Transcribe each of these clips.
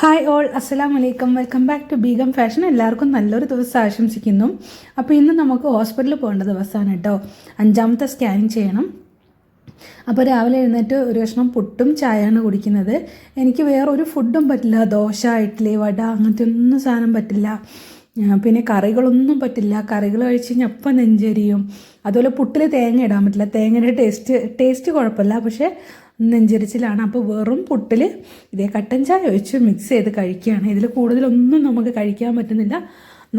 Hi all അസ്സലാം വലൈക്കും welcome back to Begum fashion എല്ലാവർക്കും നല്ലൊരു ദിവസം ആശംസിക്കുന്നു. അപ്പോൾ ഇന്ന് നമുക്ക് ഹോസ്പിറ്റലിൽ പോകേണ്ട ദിവസമാണ് കേട്ടോ. അഞ്ചാമത്തെ സ്കാനിങ് ചെയ്യണം. അപ്പോൾ രാവിലെ എഴുന്നേറ്റ് ഒരു കഷ്ണം പുട്ടും ചായയാണ് കുടിക്കുന്നത്. എനിക്ക് വേറെ ഒരു ഫുഡും പറ്റില്ല. ദോശ ഇഡ്ഡലി വട അങ്ങനത്തെ ഒന്നും സാധനം പറ്റില്ല. പിന്നെ കറികളൊന്നും പറ്റില്ല. കറികൾ കഴിച്ച് കഴിഞ്ഞാൽ അപ്പം നെഞ്ചരിയും. അതുപോലെ പുട്ടിൽ തേങ്ങ ഇടാൻ പറ്റില്ല. തേങ്ങയുടെ ടേസ്റ്റ് ടേസ്റ്റ് കുഴപ്പമില്ല. പക്ഷേ നെഞ്ചരിച്ചിലാണ്. അപ്പോൾ വെറും പുട്ടിൽ ഇതേ കട്ടൻ ചായ ഒഴിച്ച് മിക്സ് ചെയ്ത് കഴിക്കുകയാണ്. ഇതിൽ കൂടുതലൊന്നും നമുക്ക് കഴിക്കാൻ പറ്റുന്നില്ല.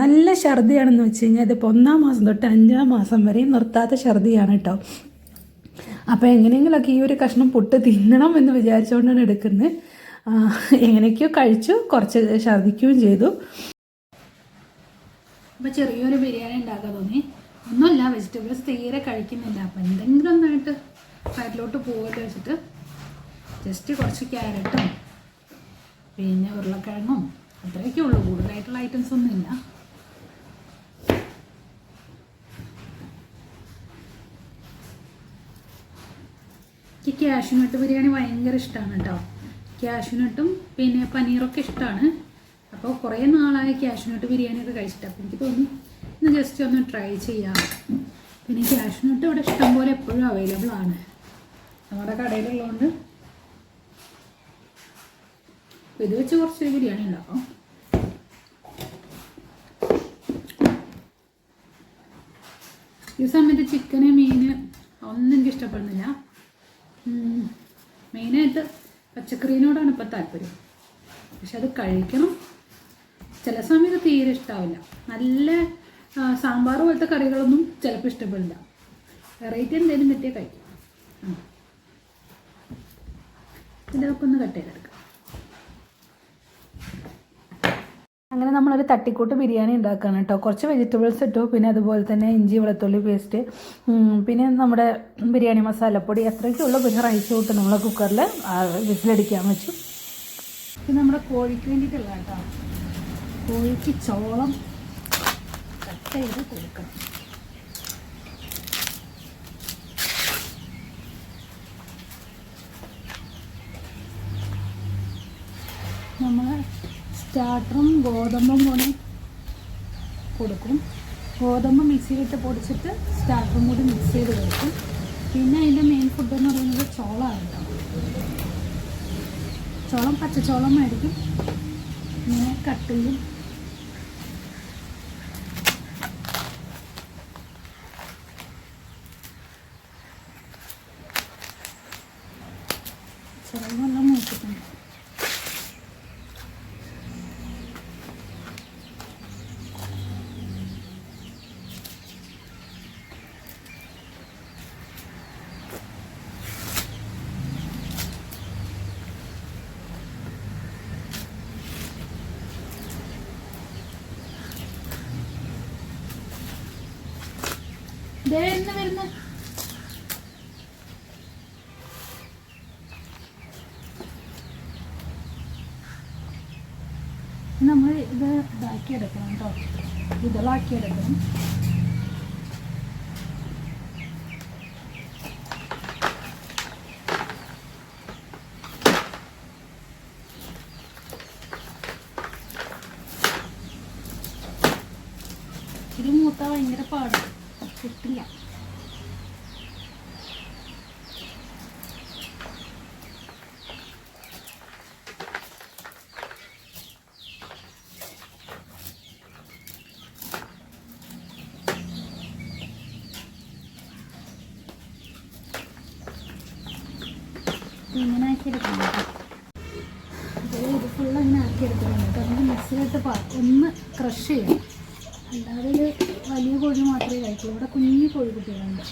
നല്ല ഛർദിയാണെന്ന് വെച്ച് കഴിഞ്ഞാൽ ഇതിപ്പോൾ ഒന്നാം മാസം തൊട്ട് അഞ്ചാം മാസം വരെയും നിർത്താത്ത ഛർദിയാണ് കേട്ടോ അപ്പോൾ എങ്ങനെയെങ്കിലുമൊക്കെ ഈ ഒരു കഷ്ണം പുട്ട് തിന്നണം എന്ന് വിചാരിച്ചുകൊണ്ടാണ് എടുക്കുന്നത്. എങ്ങനെയൊക്കെയോ കഴിച്ചു കുറച്ച് ഛർദിക്കുകയും ചെയ്തു. അപ്പോൾ ചെറിയൊരു ബിരിയാണി ഉണ്ടാക്കാൻ തോന്നി. ഒന്നുമില്ല വെജിറ്റബിൾസ് തീരെ കഴിക്കുന്നില്ല. അപ്പം എന്തെങ്കിലും ഒന്നായിട്ട് വയറ്റിലോട്ട് പോകുമല്ലോ വെച്ചിട്ട് ജസ്റ്റ് കുറച്ച് ക്യാരറ്റും പിന്നെ ഉരുളക്കിഴങ്ങും. അത്രയൊക്കെ ഉള്ളൂ. കൂടുതലായിട്ടുള്ള ഐറ്റംസ് ഒന്നുമില്ല എനിക്ക് ക്യാഷ്യൂനട്ട് ബിരിയാണി ഭയങ്കര ഇഷ്ടമാണ് കേട്ടോ ക്യാഷ്യൂനട്ടും പിന്നെ പനീറൊക്കെ ഇഷ്ടമാണ് അപ്പോൾ കുറേ നാളായി ക്യാഷ്യൂനട്ട് ബിരിയാണിയൊക്കെ കഴിച്ചിട്ട്. അപ്പോൾ എനിക്ക് തോന്നി ഇന്ന് ജസ്റ്റ് ഒന്ന് ട്രൈ ചെയ്യാം. പിന്നെ ക്യാഷ്യൂനട്ട് ഇവിടെ ഇഷ്ടംപോലെ എപ്പോഴും അവൈലബിൾ ആണ്. നമ്മുടെ കടയിലുള്ളതുകൊണ്ട് ഇത് വെച്ച് കുറച്ചൊരു ബിരിയാണി ഉണ്ടാക്കാം. ഈ സമയത്ത് ചിക്കന് മീന് ഒന്നും എനിക്ക് ഇഷ്ടപ്പെടുന്നില്ല. മെയിനായിട്ട് പച്ചക്കറീനോടാണ് ഇപ്പം താല്പര്യം. പക്ഷെ അത് കഴിക്കണം. ചില സമയത്ത് തീരെ ഇഷ്ടാവില്ല. നല്ല സാമ്പാർ പോലത്തെ കറികളൊന്നും ചിലപ്പോൾ ഇഷ്ടപ്പെടില്ല. വെറൈറ്റി എന്തെങ്കിലും കിട്ടിയാൽ കഴിക്കും. ഇതൊക്കെ ഒന്ന് കട്ട് ചെയ്തെടുക്കാം. അങ്ങനെ നമ്മളൊരു തട്ടിക്കൂട്ട് ബിരിയാണി ഉണ്ടാക്കുകയാണ് കേട്ടോ. കുറച്ച് വെജിറ്റബിൾസ് ഇട്ടു പിന്നെ അതുപോലെ തന്നെ ഇഞ്ചി വെളുത്തുള്ളി പേസ്റ്റ് പിന്നെ നമ്മുടെ ബിരിയാണി മസാലപ്പൊടി എത്രയ്ക്കുള്ളൂ പിന്നെ റൈസ് കൂട്ട് നമ്മൾ കുക്കറിൽ വിസിലടിക്കാൻ വെച്ചു. പിന്നെ നമ്മുടെ കോഴിക്ക് വേണ്ടിയിട്ടുള്ള കേട്ടോ. കോഴിക്ക് ചോളം കട്ട് ചെയ്ത് കൊടുക്കണം. നമ്മൾ സ്റ്റാർട്ടറും ഗോതമ്പും കൂടി കൊടുക്കും. ഗോതമ്പ് മിക്സിയിലിട്ട് പൊടിച്ചിട്ട് സ്റ്റാർട്ടറും കൂടി മിക്സ് ചെയ്ത് കൊടുക്കും. പിന്നെ അതിന്റെ മെയിൻ ഫുഡ് എന്ന് പറയുന്നത് ചോളമാണ് ചോളം പച്ചച്ചോളം ആയിരിക്കും. ഇങ്ങനെ കട്ട് ചെയ്യും. വരുന്നു നമ്മൾ ഇത് ഇതാക്കി എടുക്കണം കേട്ടോ ഇതളാക്കി എടുക്കണം. ഇത് മൂത്ത ഭയങ്കര പാട്. കിട്ടില്ല. ഇങ്ങനെ ആക്കിയെടുക്കണം ഇത് ഫുള്ള് ഇങ്ങനെ ആക്കിയെടുക്കണം കേട്ടോ നമുക്ക് മിക്സിയിലിട്ട് ഒന്ന് ക്രഷ് ചെയ്യണം അല്ലാതെ വലിയ കോഴി മാത്രമേ കഴിക്കൂ ഇവിടെ കുഞ്ഞു കോഴിക്കുട്ടികളുണ്ട് കുട്ടികളുണ്ട്.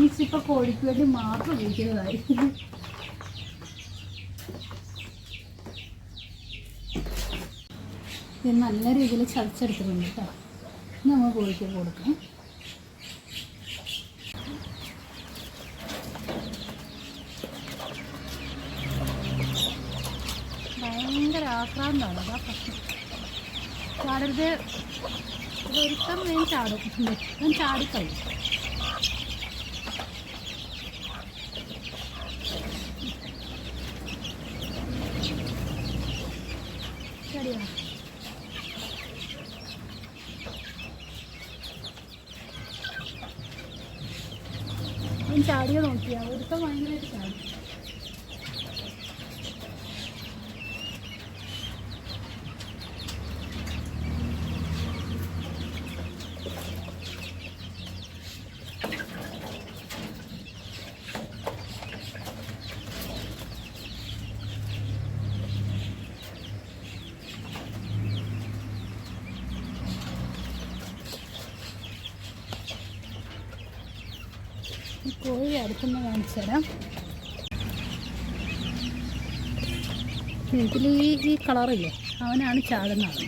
മിക്സി ഇപ്പോൾ കോഴിക്ക് വേണ്ടി മാത്രം ഉപയോഗിക്കുന്നതായി. ഇത് നല്ല രീതിയിൽ ചതച്ചെടുത്തിട്ടുണ്ട് കേട്ടോ. ഇന്ന് നമ്മൾ കോഴിക്ക് കൊടുക്കാം. ആക്രാന്താണ്. അതാ പ്രശ്നം ചാടരുത്. ഒരുക്കം ഞാൻ ചാടും. ഞാൻ ചാടിക്കഴിയും ചാടിയ നോക്കിയാ. ഒരുത്തം ഭയങ്കരമായിട്ട് ചാടി. കോഴി അടുത്തുനിന്ന് കാണിച്ചു തരാം. ഇതിൽ ഈ ഈ കളറില്ലേ? അവനാണ് ചാടുന്ന ആൾ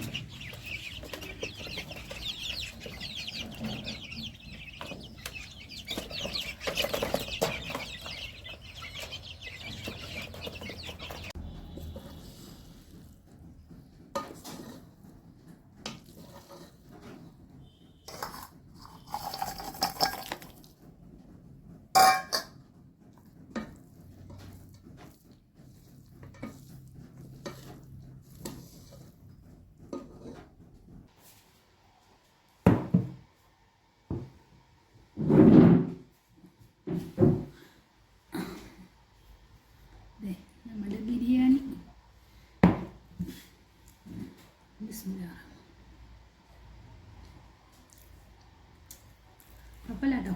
ദേ, നമ്മുടെ ബിരിയാണി ബിസ്മില്ലാ. കുഴപ്പമില്ല കേട്ടോ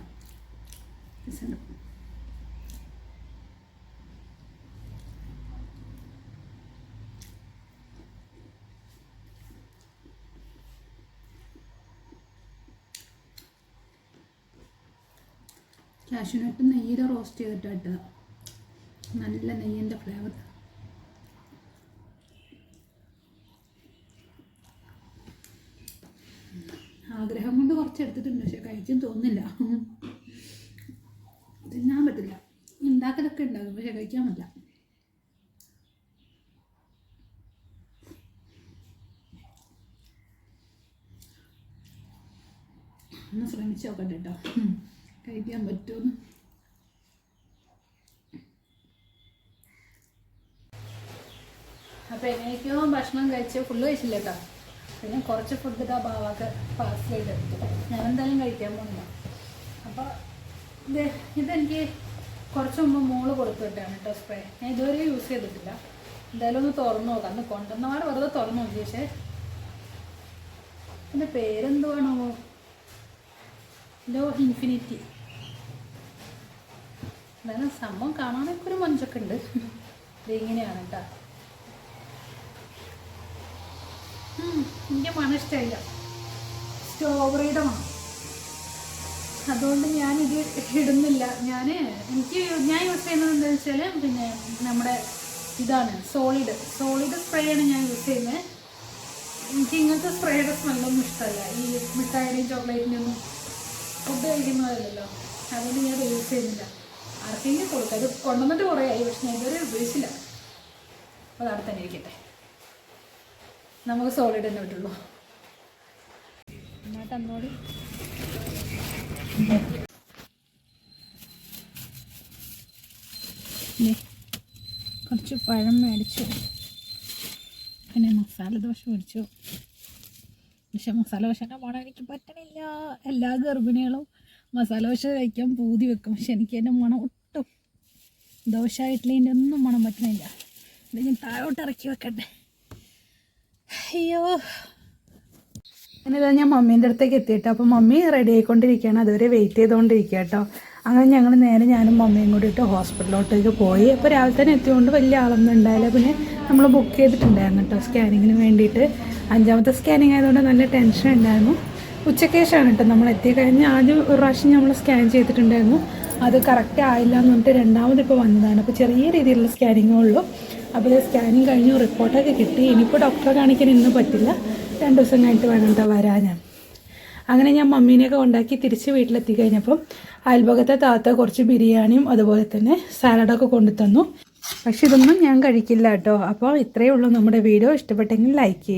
രസമുണ്ട്. കാഷ്യൂനട്ട് നെയ്യിൽ റോസ്റ്റ് ചെയ്തിട്ടാട്ടുക നല്ല നെയ്യിന്റെ ഫ്ലേവർ ആഗ്രഹം കൊണ്ട് കുറച്ച് എടുത്തിട്ടുണ്ട് പക്ഷെ കഴിച്ചും തോന്നില്ല തിന്നാൻ പറ്റില്ല. ഉണ്ടാക്കലൊക്കെ ഉണ്ടാകും പക്ഷെ കഴിക്കാൻ പറ്റില്ല. ഒന്ന് ശ്രമിച്ചു നോക്കട്ടെ കേട്ടോ കഴിക്കാൻ പറ്റുമെന്ന് അപ്പോൾ എങ്ങനെയൊക്കെയോ ഭക്ഷണം കഴിച്ച്? ഫുള്ള് കഴിച്ചില്ല കേട്ടോ പിന്നെ കുറച്ച് ഫുഡ് ഇതാ ബാവാക്ക് പാസ് ചെയ്തെടുത്തു. ഞാൻ എന്തായാലും കഴിക്കാൻ പോകുന്നില്ല അപ്പോൾ ഇത് ഇതെനിക്ക് കുറച്ച് മുമ്പ് മോൾ കൊടുത്തു വിട്ടാണ് കേട്ടോ സ്പ്രേ ഞാൻ ഇതുവരെ യൂസ് ചെയ്തിട്ടില്ല. എന്തായാലും ഒന്ന് തുറന്നു നോക്കാം. അന്ന് കൊണ്ടുവന്നവാട് വെറുതെ തുറന്നു നോക്കി. പക്ഷേ എന്റെ പേരെന്തുവാണോ ലോ ഇൻഫിനിറ്റി എന്തായാലും സംഭവം കാണാനൊക്കെ ഒരു മഞ്ചൊക്കെ ഉണ്ട് ഇതിങ്ങനെയാണ് കേട്ടോ എനിക്ക് മണം ഇഷ്ടമില്ല സ്ട്രോബെറിയുടെ മണം. അതുകൊണ്ട് ഞാനിത് ഇടുന്നില്ല. ഞാൻ എനിക്ക് ഞാൻ യൂസ് ചെയ്യുന്നത് എന്താണെന്ന് വെച്ചാൽ പിന്നെ നമ്മുടെ ഇതാണ് സോളിഡ് സോളിഡ് സ്പ്രേ ആണ് ഞാൻ യൂസ് ചെയ്യുന്നത് എനിക്ക് ഇങ്ങനത്തെ സ്പ്രേയുടെ സ്മെല്ലൊന്നും ഇഷ്ടമല്ല. ഈ മിഠായിയുടെയും ചോക്ലേറ്റിന്റെ ഒന്നും ഫുഡ് കഴിക്കുന്നതല്ലല്ലോ. അതുകൊണ്ട് ഞാൻ യൂസ് ചെയ്യുന്നില്ല. ആർക്കെങ്കിലും കൊടുക്കാം. അത് കൊണ്ടുവന്നിട്ട് കുറേ ആയി പക്ഷെ ഞാൻ ഇതുവരെ ഉപയോഗിച്ചില്ല. അത് അവിടെ തന്നെ ഇരിക്കട്ടെ. നമുക്ക് സോളിഡ് തന്നെ പറ്റുള്ളൂ. എന്നാ തന്നോളി. കുറച്ച് പഴം മേടിച്ചു. പിന്നെ മസാല ദോശ മേടിച്ചു പക്ഷെ മസാല ദോശ ദോശന്റെ മണം എനിക്ക് പറ്റണില്ല. എല്ലാ ഗർഭിണികളും മസാല ദോശ കഴിക്കാൻ പൂതി വെക്കും. പക്ഷെ എനിക്ക് എന്റെ മണം ഒട്ടും ദോശ ഇഡ്ഡലീന്റെ ഒന്നും മണം പറ്റണില്ല. ഇത് ഞാൻ താഴോട്ട് ഇറക്കി വെക്കട്ടെ. അയ്യോ. അങ്ങനെ ഞാൻ മമ്മീന്റെ അടുത്തേക്ക് എത്തിയിട്ട്. അപ്പോൾ മമ്മി റെഡി ആയിക്കൊണ്ടിരിക്കുകയാണ്. അതുവരെ വെയിറ്റ് ചെയ്തുകൊണ്ടിരിക്കുക കേട്ടോ. അങ്ങനെ ഞങ്ങൾ നേരെ ഞാനും മമ്മിയും കൂടിയിട്ട് ഹോസ്പിറ്റലിലോട്ടേക്ക് പോയി. അപ്പോൾ രാവിലെ തന്നെ എത്തിയതുകൊണ്ട് വലിയ ആളൊന്നും ഉണ്ടായില്ല. പിന്നെ നമ്മൾ ബുക്ക് ചെയ്തിട്ടുണ്ടായിരുന്നു കേട്ടോ സ്കാനിങ്ങിന് വേണ്ടിയിട്ട്. അഞ്ചാമത്തെ സ്കാനിങ് ആയതുകൊണ്ട് നല്ല ടെൻഷൻ ഉണ്ടായിരുന്നു. ഉച്ചക്കേഷാണ് കേട്ടോ നമ്മൾ എത്തിക്കഴിഞ്ഞ് ആദ്യം ഒരു പ്രാവശ്യം നമ്മൾ സ്കാൻ ചെയ്തിട്ടുണ്ടായിരുന്നു. അത് കറക്റ്റ് ആയില്ല എന്ന് പറഞ്ഞിട്ട് രണ്ടാമത് ഇപ്പോൾ വന്നതാണ്. അപ്പോൾ ചെറിയ രീതിയിലുള്ള സ്കാനിങ്ങേ ഉള്ളൂ അപ്പോൾ സ്കാനിങ് കഴിഞ്ഞു റിപ്പോർട്ടൊക്കെ കിട്ടി. ഇനിയിപ്പോൾ ഡോക്ടറെ കാണിക്കാൻ ഇന്ന് പറ്റില്ല. രണ്ട് ദിവസം കഴിഞ്ഞിട്ട് വേണം കേട്ടോ വരാൻ. ഞാൻ അങ്ങനെ ഞാൻ മമ്മീനെയൊക്കെ ഉണ്ടാക്കി തിരിച്ച് വീട്ടിലെത്തി കഴിഞ്ഞപ്പം അയൽഭാഗത്തെ താത്ത കുറച്ച് ബിരിയാണിയും അതുപോലെ തന്നെ സാലഡൊക്കെ കൊണ്ടു തന്നു പക്ഷെ ഇതൊന്നും ഞാൻ കഴിക്കില്ല കേട്ടോ. അപ്പോൾ ഇത്രയേ ഉള്ളൂ നമ്മുടെ വീഡിയോ. ഇഷ്ടപ്പെട്ടെങ്കിൽ ലൈക്ക് ചെയ്യും